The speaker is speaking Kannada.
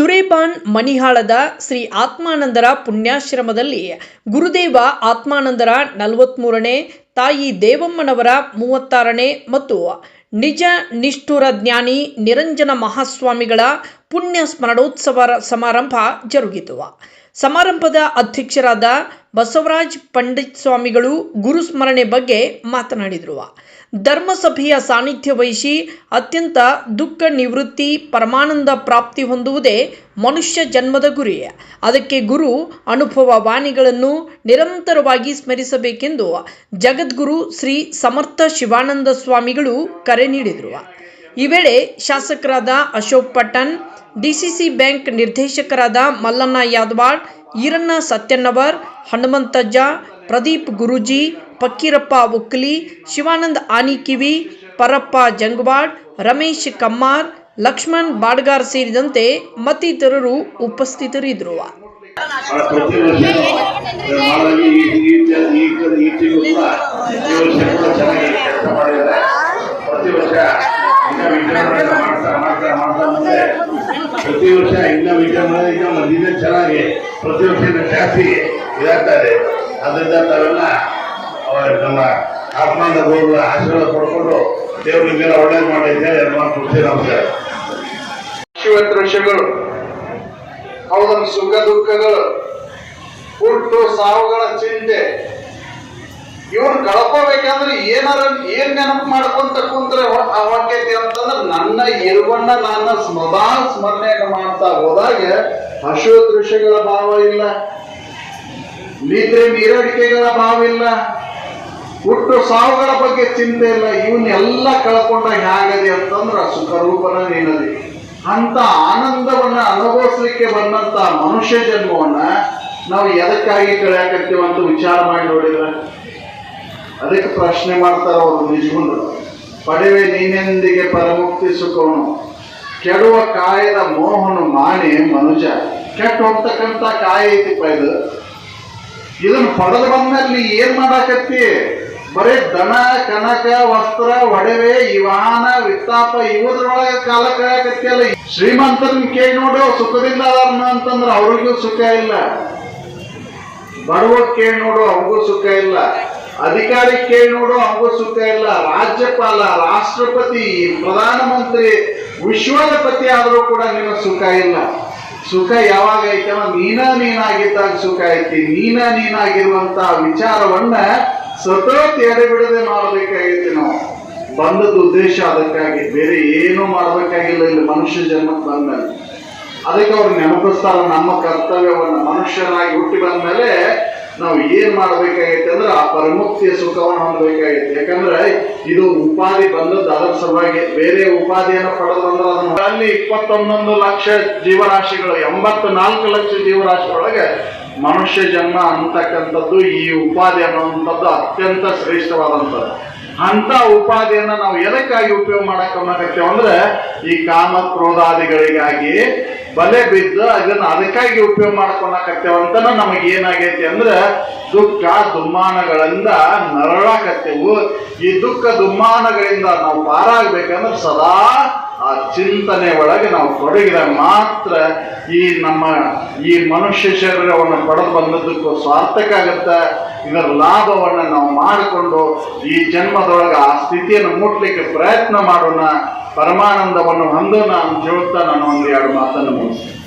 ಸುರೇಪಾನ್ ಮಣಿಹಾಳದ ಶ್ರೀ ಆತ್ಮಾನಂದರ ಪುಣ್ಯಾಶ್ರಮದಲ್ಲಿ ಗುರುದೇವ ಆತ್ಮಾನಂದರ ನಲವತ್ತ್ಮೂರನೇ ತಾಯಿ ದೇವಮ್ಮನವರ ಮೂವತ್ತಾರನೇ ಮತ್ತು ನಿಜ ನಿಷ್ಠುರ ಜ್ಞಾನಿ ನಿರಂಜನ ಮಹಾಸ್ವಾಮಿಗಳ ಪುಣ್ಯ ಸ್ಮರಣೋತ್ಸವ ಸಮಾರಂಭ ಜರುಗಿತು. ಸಮಾರಂಭದ ಅಧ್ಯಕ್ಷರಾದ ಬಸವರಾಜ್ ಪಂಡಿತ್ ಸ್ವಾಮಿಗಳು ಗುರುಸ್ಮರಣೆ ಬಗ್ಗೆ ಮಾತನಾಡಿದರು. ಧರ್ಮಸಭೆಯ ಸಾನ್ನಿಧ್ಯ ವಹಿಸಿ ಅತ್ಯಂತ ದುಃಖ ನಿವೃತ್ತಿ ಪರಮಾನಂದ ಪ್ರಾಪ್ತಿ ಹೊಂದುವುದೇ ಮನುಷ್ಯ ಜನ್ಮದ ಗುರಿ. ಅದಕ್ಕೆ ಗುರು ಅನುಭವ ವಾಣಿಗಳನ್ನು ನಿರಂತರವಾಗಿ ಸ್ಮರಿಸಬೇಕೆಂದು ಜಗದ್ಗುರು ಶ್ರೀ ಸಮರ್ಥ ಶಿವಾನಂದ ಸ್ವಾಮಿಗಳು ಕರೆ ನೀಡಿದರು. ಈ ವೇಳೆ ಶಾಸಕರಾದ ಅಶೋಕ್ ಪಟ್ಟಣ್, ಡಿಸಿಸಿ ಬ್ಯಾಂಕ್ ನಿರ್ದೇಶಕರಾದ ಮಲ್ಲಣ್ಣ ಯಾದವಾಡ್ ಈರಣ್ಣ ಸತ್ಯನವರ್ ಹನುಮಂತಜ್ಜ, ಪ್ರದೀಪ್ ಗುರೂಜಿ ಫಕ್ಕೀರಪ್ಪ ಉಕ್ಲಿ ಶಿವಾನಂದ ಆನಿಕಿವಿ, ಪರಪ್ಪ ಜಂಗವಾಡ್, ರಮೇಶ್ ಕಮ್ಮಾರ್, ಲಕ್ಷ್ಮಣ್ ಬಾಡ್ಗಾರ್ ಸೇರಿದಂತೆ ಮತ್ತಿತರರು ಉಪಸ್ಥಿತರಿದ್ದರು ಪ್ರತಿ ವರ್ಷ ಮಾಡಲಾಗಿ ಈ ಈ ಈ ಈ ತಿಂಗಳು ಕೂಡ ಈ ವರ್ಷ ಕೂಡ ಚೆನ್ನಾಗಿ ಕೆಲಸ ಮಾಡಿದ್ದಾರೆ ಪ್ರತಿ ವರ್ಷ ಇನ್ನ ವಿಜೃಂಭಣೆಯಿಂದ ಮಾಡ್ತಾ ಮಾಡ್ತಾ ಮಾಡ್ತಾ ಪ್ರತಿ ವರ್ಷ ಇನ್ನ ಇನ್ನ ಮುಂದಿನ ಚೆನ್ನಾಗಿ, ಪ್ರತಿ ವರ್ಷ ಜಾಸ್ತಿ ಇದಾಗ್ತಾರೆ ಅದರಿಂದ ತಾವೆಲ್ಲ ನಮ್ಮ ಆತ್ಮಾನಂದ ಗುರುಗಳ ಆಶೀರ್ವಾದ ಪಡ್ಕೊಂಡು ದೇವ್ರ ನಿಮ್ಗೆಲ್ಲ ಒಳ್ಳೇದು ಮಾಡಿ ಅಂತ ಹೇಳಿ ಎಲ್ಲ ಖುಷಿ ನಮಸ್ಕಾರ. ಅವನ ಸುಖ ದುಃಖಗಳು, ಹುಟ್ಟು ಸಾವುಗಳ ಚಿಂತೆ ಇವನ್ ಕಳ್ಕೋಬೇಕಂದ್ರೆ ಏನಾರ ಏನ್ ನೆನಪು ಮಾಡ್ಕೊಂತ ಕುಂತ್ರೆ ಅವಾಕೈತಿ ಅಂತಂದ್ರೆ ನನ್ನ ಇರುವನ್ನ ನಾನು ಸದಾ ಸ್ಮರಣೆಯನ್ನು ಮಾಡ್ತಾ ಹೋದಾಗ ಹಶು ದೃಶ್ಯಗಳ ಭಾವ ಇಲ್ಲ. ನಿದ್ರೆ ನೀರಡಿಕೆಗಳ ಭಾವ ಇಲ್ಲ. ಹುಟ್ಟು ಸಾವುಗಳ ಬಗ್ಗೆ ಚಿಂತೆ ಇಲ್ಲ. ಇವನ್ನೆಲ್ಲ ಕಳ್ಕೊಂಡಾಗ ಹೇಗದೆ ಅಂತಂದ್ರೆ ಸುಖರೂಪನ ನೀನದಿ. ಅಂತ ಆನಂದವನ್ನ ಅನುಭವಿಸ್ಲಿಕ್ಕೆ ಬಂದಂತ ಮನುಷ್ಯ ಜನ್ಮವನ್ನ ನಾವು ಎದಕ್ಕಾಗಿ ಕಳೆಯಕತ್ತೀವಂತ ವಿಚಾರ ಮಾಡಿ ನೋಡಿದ್ರೆ? ಅದಕ್ಕೆ ಪ್ರಶ್ನೆ ಮಾಡ್ತಾರೆ ಅವರು ನಿಜಗುಂಡ್ರು ಪಡೆವೆ ನೀನೆಂದಿಗೆ ಪರಮುಕ್ತಿ ಸುಖವನು ಕೆಡುವ ಕಾಯದ ಮೋಹನು ಮಾನೆ ಮನುಜ. ಕೆಟ್ಟ ಹೋಗ್ತಕ್ಕಂಥ ಕಾಯ ಐತಿಪ್ಪ ಇದು. ಇದನ್ನ ಪಡೆದು ಬಂದ್ಮೇಲೆ ನೀ ಏನ್ ಮಾಡಾಕತ್ತಿ? ಬರೀ ದನ, ಕನಕ, ವಸ್ತ್ರ, ಒಡವೆ, ಇವಾನ, ವಿತ್ತಾಪ, ಇವುದ್ರೊಳಗೆ ಕಾಲ ಕಳೆಯಕತ್ತಿಯಲ್ಲ ಶ್ರೀಮಂತನ ಕೇಳಿ ನೋಡು, ಸುಖದಿಂದ ಅದಾರನ ಅಂತಂದ್ರ ಅವ್ರಿಗೂ ಸುಖ ಇಲ್ಲ. ಬಡವ ಕೇಳಿ ನೋಡು, ಅವ್ರಿಗೂ ಸುಖ ಇಲ್ಲ. ಅಧಿಕಾರಿ ಕೇಳಿ ನೋಡು ಸುಖ ಇಲ್ಲ. ರಾಜ್ಯಪಾಲ, ರಾಷ್ಟ್ರಪತಿ, ಪ್ರಧಾನಮಂತ್ರಿ ವಿಶ್ವದ ಪತಿ ಆದರೂ ಕೂಡ ನಿನ್ನ ಸುಖ ಇಲ್ಲ. ಸುಖ ಯಾವಾಗ ಐತೆ ನೀನ ನೀನಾಗಿದ್ದಾಗ ಸುಖ ಐತಿ. ನೀನ ನೀನಾಗಿರುವಂತ ವಿಚಾರವನ್ನ ಸತತ ಎಡೆಬಿಡದೆ ಮಾಡಬೇಕಾಗೈತಿ ನಾವು. ಬಂದದ ಉದ್ದೇಶ ಅದಕ್ಕಾಗಿ. ಬೇರೆ ಏನು ಮಾಡಬೇಕಾಗಿಲ್ಲ ಇಲ್ಲಿ ಮನುಷ್ಯ ಜನ್ಮಕ್ಕೆ ಬಂದ್ಮೇಲೆ. ಅದಕ್ಕೆ ಅವ್ರು ನೆನಪಿಸ್ತಾರ ನಮ್ಮ ಕರ್ತವ್ಯವನ್ನ. ಮನುಷ್ಯರಾಗಿ ಹುಟ್ಟಿ ಬಂದ್ಮೇಲೆ ನಾವು ಏನ್ ಮಾಡ್ಬೇಕಾಗೈತೆ ಅಂದ್ರೆ ಆ ಪರಮುಕ್ತಿಯ ಸುಖವನ್ನು ಹೊಂದಬೇಕಾಗೈತೆ. ಯಾಕಂದ್ರೆ ಇದು ಉಪಾಧಿ ಬಂದದ್ದು ಅದರ ಸಲುವಾಗಿ ಬೇರೆ ಉಪಾಧಿಯನ್ನು ಪಡೆದು ಬಂದ್ರೆ ಅದನ್ನ ಅಲ್ಲಿ ಇಪ್ಪತ್ತೊಂದೊಂದು ಲಕ್ಷ ಜೀವರಾಶಿಗಳು ಎಂಬತ್ತು ನಾಲ್ಕು ಲಕ್ಷ ಜೀವರಾಶಿಗಳೊಳಗೆ ಮನುಷ್ಯ ಜನ್ಮ ಅಂತಕ್ಕಂಥದ್ದು ಈ ಉಪಾಧಿ ಅನ್ನುವಂಥದ್ದು ಅತ್ಯಂತ ಶ್ರೇಷ್ಠವಾದಂಥದ್ದು. ಅಂತ ಉಪಾಧಿಯನ್ನ ನಾವು ಎದಕ್ಕಾಗಿ ಉಪಯೋಗ ಮಾಡಕ್ಕೆ ಅಂದ್ರೆ ಈ ಕಾಮ ಕ್ರೋಧಾದಿಗಳಿಗಾಗಿ ಬಲೆ ಬಿದ್ದು ಅದನ್ನ ಅದಕ್ಕಾಗಿ ಉಪಯೋಗ ಮಾಡ್ಕೊಳಕತ್ತೇವ ಅಂತ ನಮಗೆ ಏನಾಗೈತಿ ಅಂದ್ರೆ ದುಃಖ ದುಮ್ಮಾನಗಳಿಂದ ನರಳಾಕತ್ತೇವು. ಈ ದುಃಖ ದುಮ್ಮಾನಗಳಿಂದ ನಾವು ಪಾರಾಗ್ಬೇಕಂದ್ರೆ ಸದಾ ಆ ಚಿಂತನೆ ಒಳಗೆ ನಾವು ತೊಡಗಿದ್ರೆ ಮಾತ್ರ ಈ ನಮ್ಮ ಈ ಮನುಷ್ಯ ಶರೀರವನ್ನು ಪಡೆದು ಬಂದದ್ದಕ್ಕೂ ಸಾರ್ಥಕ ಆಗುತ್ತೆ. ಇದರ ಲಾಭವನ್ನು ನಾವು ಮಾಡಿಕೊಂಡು ಈ ಜನ್ಮದೊಳಗೆ ಆ ಸ್ಥಿತಿಯನ್ನು ಮುಟ್ಲಿಕ್ಕೆ ಪ್ರಯತ್ನ ಮಾಡೋಣ. ಪರಮಾನಂದವನ್ನು ಹೊಂದೋಣ ಅಂತ ಹೇಳ್ತಾ ನಾನು ಒಂದು ಎರಡು ಮಾತನ್ನು ಮುಗಿಸ್ತೀನಿ.